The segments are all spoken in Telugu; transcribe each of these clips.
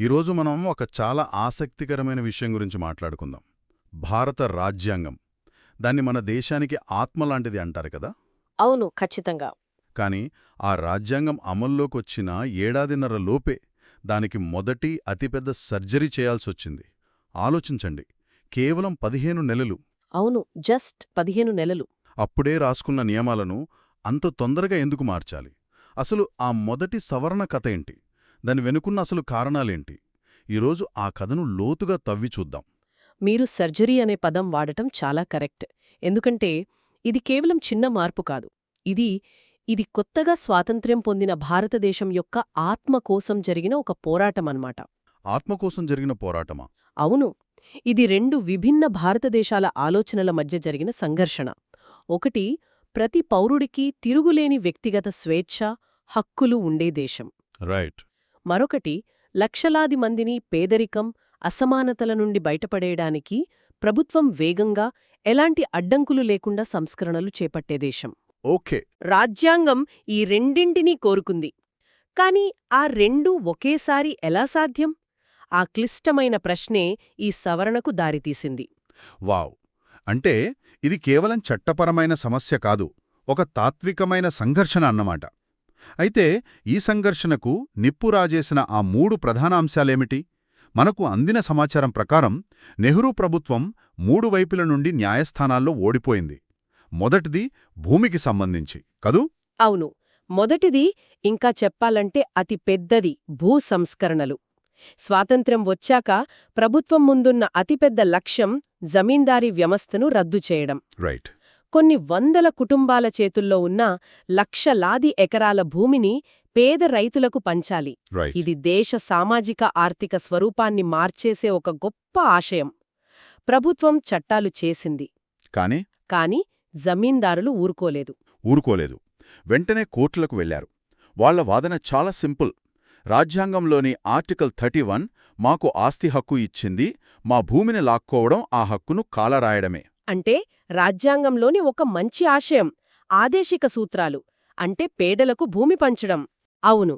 ఈరోజు మనం ఒక చాలా ఆసక్తికరమైన విషయం గురించి మాట్లాడుకుందాం. భారత రాజ్యాంగం. దాన్ని మన దేశానికి ఆత్మ లాంటిది అంటారు కదా? అవును ఖచ్చితంగా. కానీ ఆ రాజ్యాంగం అమల్లోకొచ్చిన ఏడాదిన్నర లోపే దానికి మొదటి అతిపెద్ద సర్జరీ చేయాల్సొచ్చింది. ఆలోచించండి కేవలం పదిహేను నెలలు. అవును జస్ట్ పదిహేను నెలలు. అప్పుడే రాసుకున్న నియమాలను అంత తొందరగా ఎందుకు మార్చాలి? అసలు ఆ మొదటి సవరణ కథ ఏంటి? దాని వెనుకున్న అసలు కారణాలేంటి? ఈరోజు ఆ కథను లోతుగా తవ్వి చూద్దాం. మీరు సర్జరీ అనే పదం వాడటం చాలా కరెక్ట్. ఎందుకంటే ఇది కేవలం చిన్న మార్పు కాదు. ఇది ఇది కొత్తగా స్వాతంత్ర్యం పొందిన భారతదేశం యొక్క ఆత్మ కోసం జరిగిన ఒక పోరాటం అన్నమాట. ఆత్మ కోసం జరిగిన పోరాటమా? అవును. ఇది రెండు విభిన్న భారతదేశాల ఆలోచనల మధ్య జరిగిన సంఘర్షణ. ఒకటి ప్రతి పౌరుడికి తిరుగులేని వ్యక్తిగత స్వేచ్ఛ హక్కులు ఉండే దేశం. రైట్. మరొకటి లక్షలాది మందిని పేదరికం అసమానతల నుండి బయటపడేయడానికి ప్రభుత్వం వేగంగా ఎలాంటి అడ్డంకులు లేకుండా సంస్కరణలు చేపట్టే దేశం. ఓకే. రాజ్యాంగం ఈ రెండింటినీ కోరుకుంది. కాని ఆ రెండూ ఒకేసారి ఎలా సాధ్యం? ఆ క్లిష్టమైన ప్రశ్నే ఈ సవరణకు దారితీసింది. వావ్! అంటే ఇది కేవలం చట్టపరమైన సమస్య కాదు ఒక తాత్వికమైన సంఘర్షణ అన్నమాట. అయితే ఈ సంఘర్షణకు నిప్పు రాజేసిన ఆ మూడు ప్రధాన అంశాలేమిటి మనకు అందిన సమాచారం ప్రకారం నెహ్రూ ప్రభుత్వం మూడు వైపుల నుండి న్యాయస్థానాల్లో ఓడిపోయింది. మొదటిది భూమికి సంబంధించి కదూ? అవును. మొదటిది ఇంకా చెప్పాలంటే అతి పెద్దది భూ సంస్కరణలు. స్వాతంత్ర్యం వచ్చాక ప్రభుత్వం ముందున్న అతిపెద్ద లక్ష్యం జమీందారీ వ్యవస్థను రద్దు చేయడం. రైట్. కొన్ని వందల కుటుంబాల చేతుల్లో ఉన్న లక్షలాది ఎకరాల భూమిని పేద రైతులకు పంచాలి. ఇది దేశ సామాజిక ఆర్థిక స్వరూపాన్ని మార్చేసే ఒక గొప్ప ఆశయం. ప్రభుత్వం చట్టాలు చేసింది. కానీ? కాని జమీందారులు ఊరుకోలేదు. ఊరుకోలేదు. వెంటనే కోర్టులకు వెళ్ళారు వాళ్ళ వాదన చాలా సింపుల్. రాజ్యాంగంలోని ఆర్టికల్ థర్టీ వన్ మాకు ఆస్తి హక్కు ఇచ్చింది మా భూమిని లాక్కోవడం ఆ హక్కును కాలరాయడమే. అంటే రాజ్యాంగంలోని ఒక మంచి ఆశయం ఆదేశిక సూత్రాలు అంటే పేదలకు భూమి పంచడం. అవును.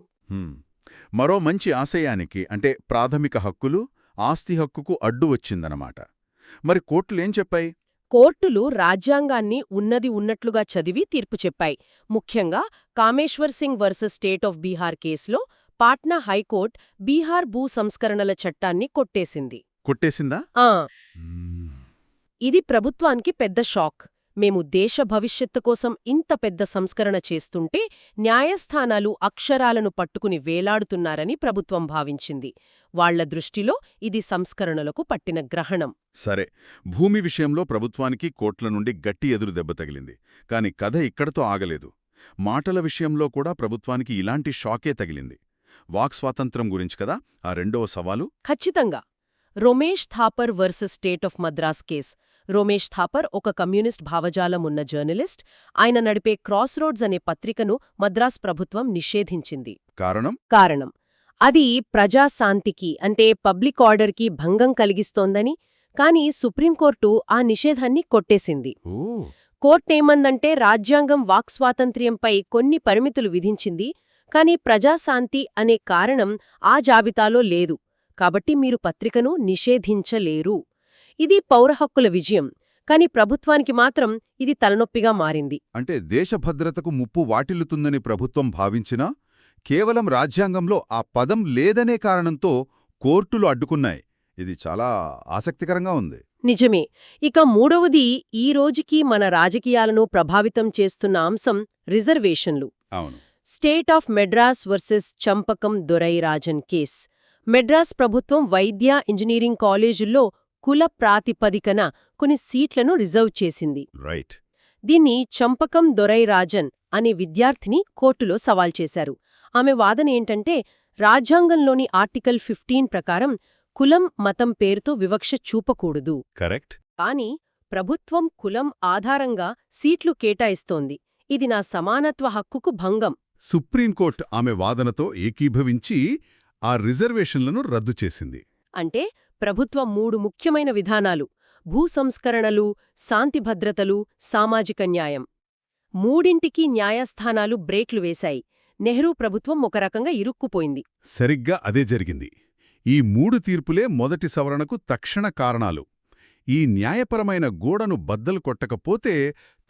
మరో మంచి ఆశయానికి అంటే ప్రాథమిక హక్కులు ఆస్తి హక్కుకు అడ్డు వచ్చిందనమాట. మరి కోర్టులేం చెప్పాయి? కోర్టులు రాజ్యాంగాన్ని ఉన్నది ఉన్నట్లుగా చదివి తీర్పు చెప్పాయి. ముఖ్యంగా Kameshwar Singh versus state of Bihar కేసులో పాట్నా హైకోర్ట్ బీహార్ భూ సంస్కరణల చట్టాన్ని కొట్టేసింది. కొట్టేసిందా. ఇది ప్రభుత్వానికి పెద్ద షాక్. మేము దేశ భవిష్యత్తు కోసం ఇంత పెద్ద సంస్కరణ చేస్తుంటే న్యాయస్థానాలు అక్షరాలను పట్టుకుని వేలాడుతున్నారని ప్రభుత్వం భావించింది. వాళ్ళ దృష్టిలో ఇది సంస్కరణలకు పట్టిన గ్రహణం. సరే భూమి విషయంలో ప్రభుత్వానికి కోట్ల నుండి గట్టి ఎదురు దెబ్బ తగిలింది. కాని కథ ఇక్కడతో ఆగలేదు. మాటల విషయంలో కూడా ప్రభుత్వానికి ఇలాంటి షాకే తగిలింది. వాక్ స్వాతంత్రం గురించి కదా ఆ రెండవ సవాలు? ఖచ్చితంగా. Romesh Thapar versus state of Madras case. Romesh Thapar ఒక కమ్యూనిస్ట్ భావజాలం ఉన్న జర్నలిస్ట్. ఆయన నడిపే క్రాస్ రోడ్స్ అనే పత్రికను మద్రాస్ ప్రభుత్వం నిషేధించింది. కారణం? కారణం. అది ప్రజాశాంతికి అంటే పబ్లిక్ ఆర్డర్కి భంగం కలిగిస్తోందని కాని సుప్రీంకోర్టు ఆ నిషేధాన్ని కొట్టేసింది. కోర్టేమందంటే రాజ్యాంగం వాక్స్వాతంత్ర్యంపై కొన్ని పరిమితులు విధించింది కాని ప్రజాశాంతి అనే కారణం ఆ జాబితాలో లేదు. కాబట్టి మీరు పత్రికను నిషేధించలేరు. ఇది పౌరహక్కుల విజయం కాని ప్రభుత్వానికి మాత్రం ఇది తలనొప్పిగా మారింది. అంటే దేశ భద్రతకు ముప్పు వాటిల్లుతుందని ప్రభుత్వం భావించినా కేవలం రాజ్యాంగంలో ఆ పదం లేదనే కారణంతో కోర్టులు అడ్డుకున్నాయి. ఇది చాలా ఆసక్తికరంగా ఉంది. నిజమే. ఇక మూడవది ఈ రోజుకి మన రాజకీయాలను ప్రభావితం చేస్తున్న అంశం రిజర్వేషన్లు. అవును. State of Madras versus Champakam Dorairajan case. Madras ప్రభుత్వం వైద్య ఇంజనీరింగ్ కాలేజుల్లో కుల ప్రాతిపదికన కొన్ని సీట్లను రిజర్వ్ చేసింది. రైట్. దీన్ని చంపకం దొరైరాజన్ అనే విద్యార్థిని కోర్టులో సవాల్ చేశారు. ఆమె వాదన ఏంటంటే రాజ్యాంగంలోని ఆర్టికల్ ఫిఫ్టీన్ ప్రకారం కులం మతం పేరుతో వివక్ష చూపకూడదు. కరెక్ట్. కాని ప్రభుత్వం కులం ఆధారంగా సీట్లు కేటాయిస్తోంది. ఇది నా సమానత్వ హక్కుకు భంగం. సుప్రీంకోర్టు ఆమె వాదనతో ఏకీభవించి ఆ రిజర్వేషన్లను రద్దు చేసింది. అంటే ప్రభుత్వం మూడు ముఖ్యమైన విధానాలు. భూ సంస్కరణలు శాంతి భద్రతలు సామాజిక న్యాయం. మూడింటికి న్యాయస్థానాలు బ్రేక్లు వేశాయి. నెహ్రూ ప్రభుత్వం ఒక రకంగా ఇరుక్కుపోయింది. సరిగ్గా అదే జరిగింది. ఈ మూడు తీర్పులే మొదటి సవరణకు తక్షణ కారణాలు. ఈ న్యాయపరమైన గోడను బద్దలు కొట్టకపోతే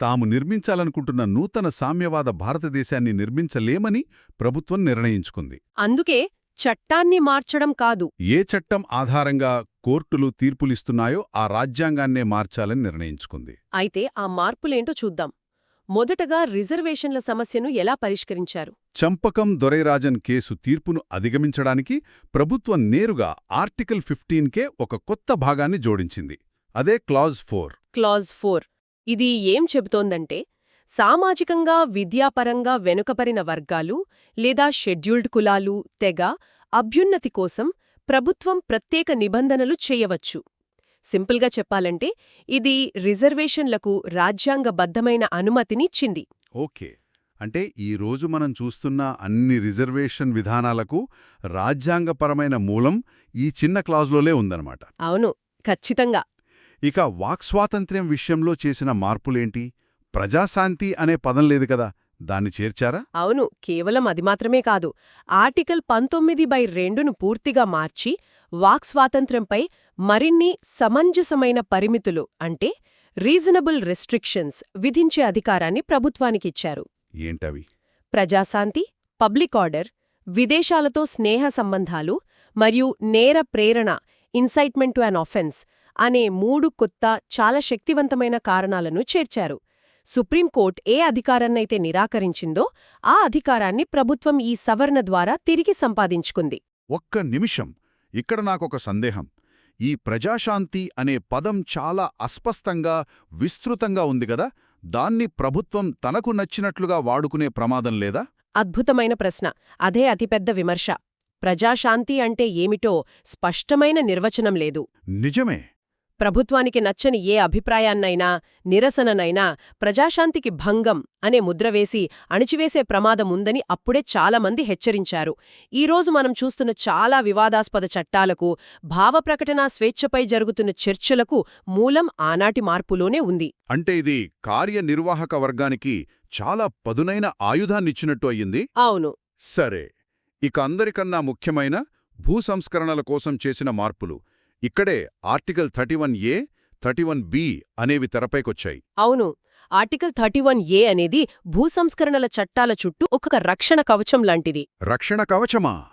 తాము నిర్మించాలనుకుంటున్న నూతన సామ్యవాద భారతదేశాన్ని నిర్మించలేమని ప్రభుత్వం నిర్ణయించుకుంది. అందుకే చట్టాన్ని మార్చడం కాదు. ఏ చట్టం ఆధారంగా కోర్టులు తీర్పులిస్తున్నాయో ఆ రాజ్యాంగాన్నే మార్చాలని నిర్ణయించుకుంది. అయితే ఆ మార్పులేంటో చూద్దాం. మొదటగా రిజర్వేషన్ల సమస్యను ఎలా పరిష్కరించారు? చంపకం దొరైరాజన్ కేసు తీర్పును అధిగమించడానికి ప్రభుత్వం నేరుగా ఆర్టికల్ ఫిఫ్టీన్కే ఒక కొత్త భాగాన్ని జోడించింది. అదే క్లాజ్ ఫోర్. Clause four. ఇది ఏం చెబుతోందంటే సామాజికంగా విద్యాపరంగా వెనుకపరిన వర్గాలు లేదా షెడ్యూల్డ్ కులాలు తెగ అభ్యున్నతి కోసం ప్రభుత్వం ప్రత్యేక నిబంధనలు చేయవచ్చు. సింపుల్గా చెప్పాలంటే ఇది రిజర్వేషన్లకు రాజ్యాంగబద్ధమైన అనుమతినిచ్చింది. ఓకే. అంటే ఈ రోజు మనం చూస్తున్న అన్ని రిజర్వేషన్ విధానాలకు రాజ్యాంగపరమైన మూలం ఈ చిన్న క్లాజ్లోలే ఉందన్నమాట. అవును. ఖచ్చితంగా. ఇక వాక్స్వాతంత్ర్యం విషయంలో చేసిన మార్పులేంటి? ప్రజాశాంతి అనే పదం లేదు కదా దాన్ని చేర్చారా? అవును కేవలం అది మాత్రమే కాదు. ఆర్టికల్ పంతొమ్మిది బై రెండును పూర్తిగా మార్చి వాక్ స్వాతంత్ర్యంపై మరిన్ని సమంజసమైన పరిమితులు అంటే రీజనబుల్ రెస్ట్రిక్షన్స్ విధించే అధికారాన్ని ప్రభుత్వానికిచ్చారు ఏంటవి? ప్రజాశాంతి పబ్లిక్ ఆర్డర్ విదేశాలతో స్నేహ సంబంధాలు మరియు నేర ప్రేరణ ఇన్సైట్మెంట్ టు అన్ ఆఫెన్స్ అనే మూడు కొత్త చాలా శక్తివంతమైన కారణాలను చేర్చారు. సుప్రీంకోర్టు ఏ అధికారాన్నైతే నిరాకరించిందో ఆ అధికారాన్ని ప్రభుత్వం ఈ సవరణ ద్వారా తిరిగి సంపాదించుకుంది. ఒక్క నిమిషం. ఇక్కడ నాకొక సందేహం. ఈ ప్రజాశాంతి అనే పదం చాలా అస్పష్టంగా విస్తృతంగా ఉంది గదా దాన్ని ప్రభుత్వం తనకు నచ్చినట్లుగా వాడుకునే ప్రమాదం లేదా? అద్భుతమైన ప్రశ్న. అదే అతిపెద్ద విమర్శ. ప్రజాశాంతి అంటే ఏమిటో స్పష్టమైన నిర్వచనం లేదు. నిజమే. ప్రభుత్వానికి నచ్చని ఏ అభిప్రాయాన్నైనా నిరసననైనా ప్రజాశాంతికి భంగం అనే ముద్రవేసి అణిచివేసే ప్రమాదం ఉందని అప్పుడే చాలామంది హెచ్చరించారు. ఈరోజు మనం చూస్తున్న చాలా వివాదాస్పద చట్టాలకు భావప్రకటనా స్వేచ్ఛపై జరుగుతున్న చర్చలకు మూలం ఆనాటి మార్పులోనే ఉంది. అంటే ఇది కార్యనిర్వాహక వర్గానికి చాలా పదునైన ఆయుధాన్నిచ్చినట్టు అయ్యింది? అవును. సరే. ఇక అందరికన్నా ముఖ్యమైన భూ సంస్కరణల కోసం చేసిన మార్పులు. ఇక్కడే ఆర్టికల్ థర్టీవన్ ఏ థర్టీవన్ బి అనేవి తెరపైకొచ్చాయి. అవును. ఆర్టికల్ థర్టీవన్ ఏ అనేది భూసంస్కరణల చట్టాల చుట్టూ ఒక రక్షణ కవచం లాంటిది. రక్షణ కవచమా.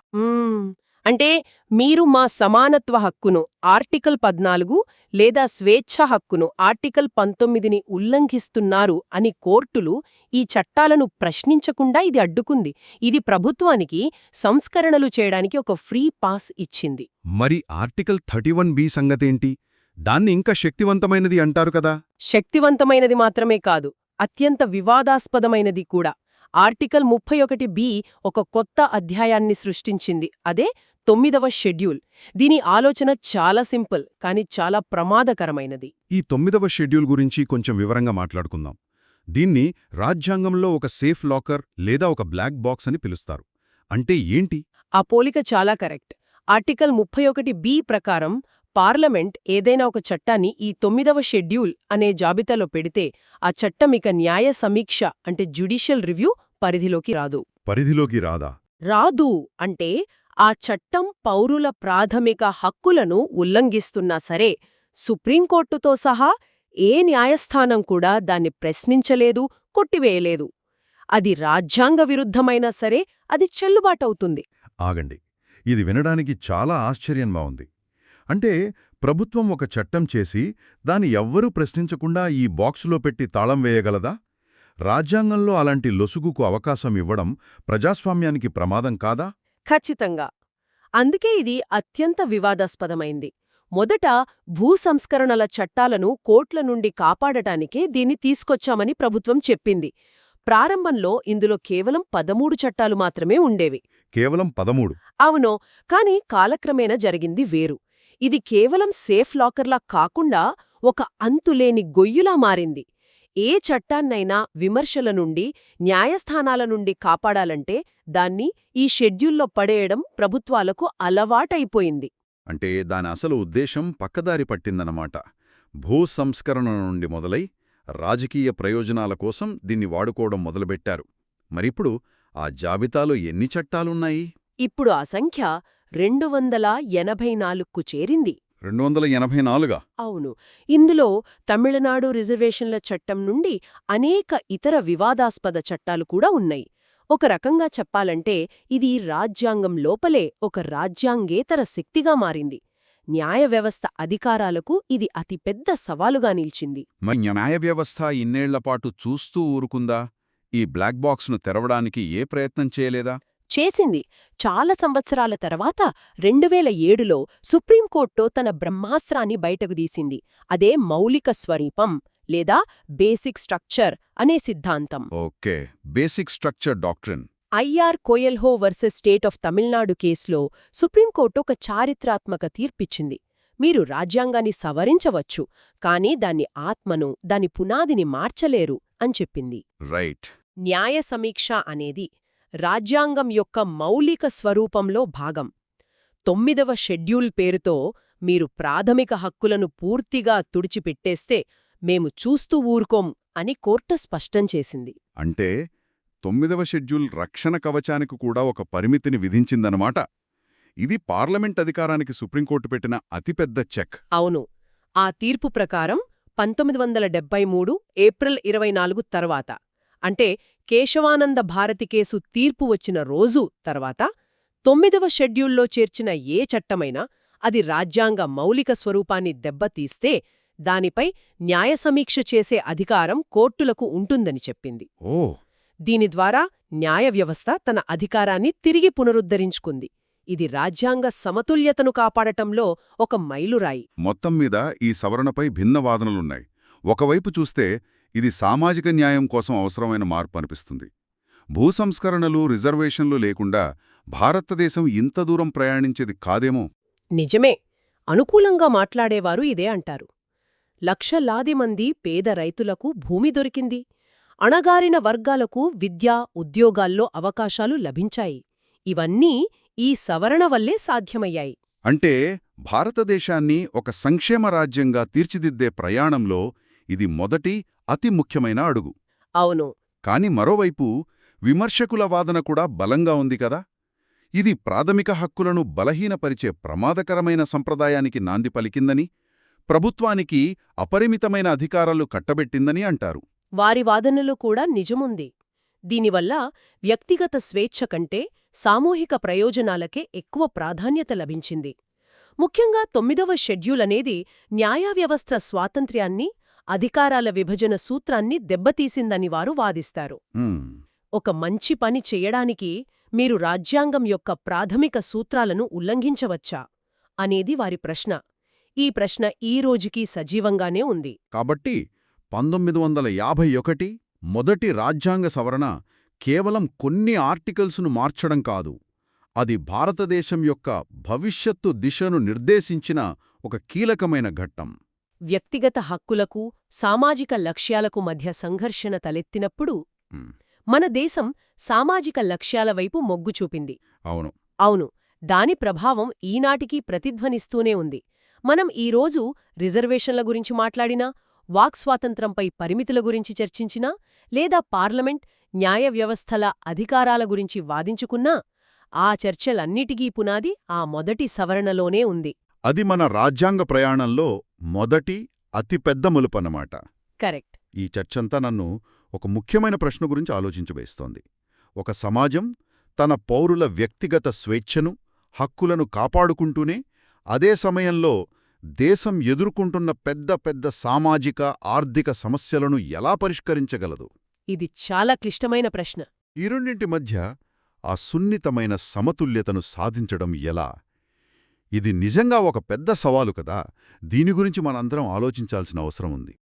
అంటే మీరు మా సమానత్వ హక్కును ఆర్టికల్ పద్నాలుగు లేదా స్వేచ్ఛ హక్కును ఆర్టికల్ పంతొమ్మిదిని ఉల్లంఘిస్తున్నారు అని కోర్టులు ఈ చట్టాలను ప్రశ్నించకుండా ఇది అడ్డుకుంది. ఇది ప్రభుత్వానికి సంస్కరణలు చేయడానికి ఒక ఫ్రీ పాస్ ఇచ్చింది. మరి ఆర్టికల్ థర్టీవన్ బి సంగతేంటి? దాన్ని ఇంకా శక్తివంతమైనది అంటారు కదా? శక్తివంతమైనది మాత్రమే కాదు అత్యంత వివాదాస్పదమైనది కూడా. ఆర్టికల్ ముప్పై ఒకటి బి ఒక కొత్త అధ్యాయాన్ని సృష్టించింది. అదే తొమ్మిదవ షెడ్యూల్. దీని ఆలోచన చాలా సింపుల్ కాని చాలా ప్రమాదకరమైనది. ఈ తొమ్మిదవ షెడ్యూల్ గురించి కొంచెం వివరంగా మాట్లాడుకుందాం. దీన్ని రాజ్యాంగంలో ఒక సేఫ్ లాకర్ లేదా ఒక బ్లాక్ బాక్స్ అని పిలుస్తారు. అంటే ఏంటి? ఆ పోలిక చాలా కరెక్ట్. ఆర్టికల్ ముప్పై ఒకటి బి ప్రకారం పార్లమెంట్ ఏదైనా ఒక చట్టాన్ని ఈ తొమ్మిదవ షెడ్యూల్ అనే జాబితాలో పెడితే ఆ చట్టం ఇక న్యాయ సమీక్ష అంటే జ్యుడిషియల్ రివ్యూ పరిధిలోకి రాదు. పరిధిలోకి రాదా? రాదు అంటే ఆ చట్టం పౌరుల ప్రాథమిక హక్కులను ఉల్లంఘిస్తున్నా సరే సుప్రీంకోర్టుతో సహా ఏ న్యాయస్థానం కూడా దాన్ని ప్రశ్నించలేదు కొట్టివేయలేదు. అది రాజ్యాంగ విరుద్ధమైనా సరే అది చెల్లుబాటవుతుంది. ఆగండి. ఇది వినడానికి చాలా ఆశ్చర్యంగా ఉంది అంటే ప్రభుత్వం ఒక చట్టం చేసి దాన్ని ఎవ్వరూ ప్రశ్నించకుండా ఈ బాక్సులో పెట్టి తాళం వేయగలదా? రాజ్యాంగంలో అలాంటి లొసుగుకు అవకాశం ఇవ్వడం ప్రజాస్వామ్యానికి ప్రమాదం కాదా? ఖచ్చితంగా. అందుకే ఇది అత్యంత వివాదాస్పదమైంది. మొదట భూ సంస్కరణల చట్టాలను కోట్ల నుండి కాపాడటానికే దీన్ని తీసుకొచ్చామని ప్రభుత్వం చెప్పింది. ప్రారంభంలో ఇందులో కేవలం పదమూడు చట్టాలు మాత్రమే ఉండేవి. కేవలం పదమూడు? అవునో కాని కాలక్రమేణా జరిగింది వేరు. ఇది కేవలం సేఫ్ లాకర్లా కాకుండా ఒక అంతులేని గొయ్యులా మారింది. ఏ చట్టాన్నైనా విమర్శల నుండి న్యాయస్థానాల నుండి కాపాడాలంటే దాన్ని ఈ షెడ్యూల్లో పడేయడం ప్రభుత్వాలకు అలవాటైపోయింది. అంటే దాని అసలు ఉద్దేశం పక్కదారి పట్టిందన్నమాట. భూ సంస్కరణ నుండి మొదలై రాజకీయ ప్రయోజనాల కోసం దీన్ని వాడుకోవడం మొదలుపెట్టారు. మరిప్పుడు ఆ జాబితాలో ఎన్ని చట్టాలున్నాయి? ఇప్పుడు ఆ సంఖ్య రెండు వందల ఎనభై నాలుగుకు చేరింది. రెండు వందల ఎనభై నాలుగా? అవును. ఇందులో తమిళనాడు రిజర్వేషన్ల చట్టం నుండి అనేక ఇతర వివాదాస్పద చట్టాలు కూడా ఉన్నాయి. ఒక రకంగా చెప్పాలంటే ఇది రాజ్యాంగం లోపలే ఒక రాజ్యాంగేతర శక్తిగా మారింది. న్యాయ వ్యవస్థ అధికారాలకు ఇది అతిపెద్ద సవాలుగా నిల్చింది. మరి న్యాయ వ్యవస్థ ఇన్నేళ్ళపాటు చూస్తూ ఊరుకుందా? ఈ బ్లాక్ బాక్స్ను తెరవడానికి ఏ ప్రయత్నం చేయలేదా? చేసింది. చాలా సంవత్సరాల తర్వాత రెండువేల ఏడులో సుప్రీంకోర్టు తన బ్రహ్మాస్త్రాన్ని బయటకు తీసింది. అదే మౌలిక స్వరూపం లేదా బేసిక్ స్ట్రక్చర్ అనే సిద్ధాంతం. Okay. Basic structure doctrine. I R Coelho versus state of Tamil Nadu కేసులో సుప్రీంకోర్టు ఒక చారిత్రాత్మక తీర్పిచ్చింది. మీరు రాజ్యాంగాన్ని సవరించవచ్చు కానీ దాన్ని ఆత్మను దాని పునాదిని మార్చలేరు అని చెప్పింది. రైట్. న్యాయ సమీక్ష అనేది రాజ్యాంగం యొక్క మౌలిక స్వరూపంలో భాగం. తొమ్మిదవ షెడ్యూల్ పేరుతో మీరు ప్రాథమిక హక్కులను పూర్తిగా తుడిచిపెట్టేస్తే మేము చూస్తూ ఊరుకోం అని కోర్టు స్పష్టం చేసింది. అంటే తొమ్మిదవ షెడ్యూల్ రక్షణ కవచానికి కూడా ఒక పరిమితిని విధించిందనమాట. ఇది పార్లమెంట్ అధికారానికి సుప్రీంకోర్టు పెట్టిన అతిపెద్ద చెక్. అవును. ఆ తీర్పు ప్రకారం పంతొమ్మిది వందల డెబ్బై మూడు ఏప్రిల్ ఇరవై నాలుగు తర్వాత. అంటే కేశవానంద భారతి కేసు తీర్పు వచ్చిన రోజు తర్వాత తొమ్మిదవ షెడ్యూల్లో చేర్చిన ఏ చట్టమైనా అది రాజ్యాంగ మౌలిక స్వరూపాన్ని దెబ్బతీస్తే దానిపై న్యాయ సమీక్ష చేసే అధికారం కోర్టులకు ఉంటుందని చెప్పింది. ఓ. దీని ద్వారా న్యాయ వ్యవస్థ తన అధికారాన్ని తిరిగి పునరుద్ధరించుకుంది. ఇది రాజ్యాంగ సమతుల్యతను కాపాడటంలో ఒక మైలురాయి. మొత్తం మీద ఈ సవరణపై భిన్న వాదనలున్నాయి. ఒకవైపు చూస్తే ఇది సామాజిక న్యాయం కోసం అవసరమైన మార్పు అనిపిస్తుంది భూసంస్కరణలు రిజర్వేషన్లు లేకుండా భారతదేశం ఇంత దూరం ప్రయాణించేది కాదేమో? నిజమే. అనుకూలంగా మాట్లాడేవారు ఇదే అంటారు. లక్షలాది మంది పేద రైతులకు భూమి దొరికింది. అణగారిన వర్గాలకు విద్య ఉద్యోగాల్లో అవకాశాలు లభించాయి. ఇవన్నీ ఈ సవరణ వల్లే సాధ్యమయ్యాయి. అంటే భారతదేశాన్ని ఒక సంక్షేమ రాజ్యంగా తీర్చిదిద్దే ప్రయాణంలో ఇది మొదటి అతి ముఖ్యమైన అడుగు. అవును. కాని మరోవైపు విమర్శకుల వాదన కూడా బలంగా ఉంది కదా? ఇది ప్రాథమిక హక్కులను బలహీనపరిచే ప్రమాదకరమైన సంప్రదాయానికి నాంది పలికిందని ప్రభుత్వానికి అపరిమితమైన అధికారాలు కట్టబెట్టిందని అంటారు. వారి వాదనలో కూడా నిజముంది. దీనివల్ల వ్యక్తిగత స్వేచ్ఛ కంటే సామూహిక ప్రయోజనాలకే ఎక్కువ ప్రాధాన్యత లభించింది. ముఖ్యంగా తొమ్మిదవ షెడ్యూల్ అనేది న్యాయవ్యవస్థ స్వాతంత్ర్యాన్ని అధికారాల విభజన సూత్రాన్ని దెబ్బతీసిందని వారు వాదిస్తారు. ఒక మంచి పని చెయ్యడానికి మీరు రాజ్యాంగం యొక్క ప్రాథమిక సూత్రాలను ఉల్లంఘించవచ్చా? అనేది వారి ప్రశ్న. ఈ ప్రశ్న ఈ రోజుకీ సజీవంగానే ఉంది. కాబట్టి పంతొమ్మిది వందల యాభై ఒకటి మొదటి రాజ్యాంగ సవరణ కేవలం కొన్ని ఆర్టికల్స్ను మార్చడం కాదు. అది భారతదేశం యొక్క భవిష్యత్తు దిశను నిర్దేశించిన ఒక కీలకమైన ఘట్టం. వ్యక్తిగత హక్కులకు సామాజిక లక్ష్యాలకు మధ్య సంఘర్షణ తలెత్తినప్పుడు. మన దేశం సామాజిక లక్ష్యాల వైపు మొగ్గు చూపింది. అవును. అవును దాని ప్రభావం ఈనాటికీ ప్రతిధ్వనిస్తూనే ఉంది. మనం ఈరోజు రిజర్వేషన్ల గురించి మాట్లాడినా వాక్ స్వాతంత్రంపై పరిమితుల గురించి చర్చించినా లేదా పార్లమెంట్ న్యాయ వ్యవస్థల అధికారాల గురించి వాదించుకున్నా ఆ చర్చలన్నిటికీ పునాది ఆ మొదటి సవరణలోనే ఉంది. అది మన రాజ్యాంగ ప్రయాణంలో మొదటి అతిపెద్ద మలుపన్నమాట కరెక్ట్. ఈ చర్చంతా నన్ను ఒక ముఖ్యమైన ప్రశ్న గురించి ఆలోచించబేస్తోంది ఒక సమాజం తన పౌరుల వ్యక్తిగత స్వేచ్ఛను హక్కులను కాపాడుకుంటూనే అదే సమయంలో దేశం ఎదుర్కొంటున్న పెద్ద పెద్ద సామాజిక ఆర్థిక సమస్యలను ఎలా పరిష్కరించగలదు? ఇది చాలా క్లిష్టమైన ప్రశ్న. ఈ రెండింటి మధ్య ఆ సున్నితమైన సమతుల్యతను సాధించడం ఎలా? ఇది నిజంగా ఒక పెద్ద సవాలు కదా. దీని గురించి మనందరం ఆలోచించాల్సిన అవసరం ఉంది.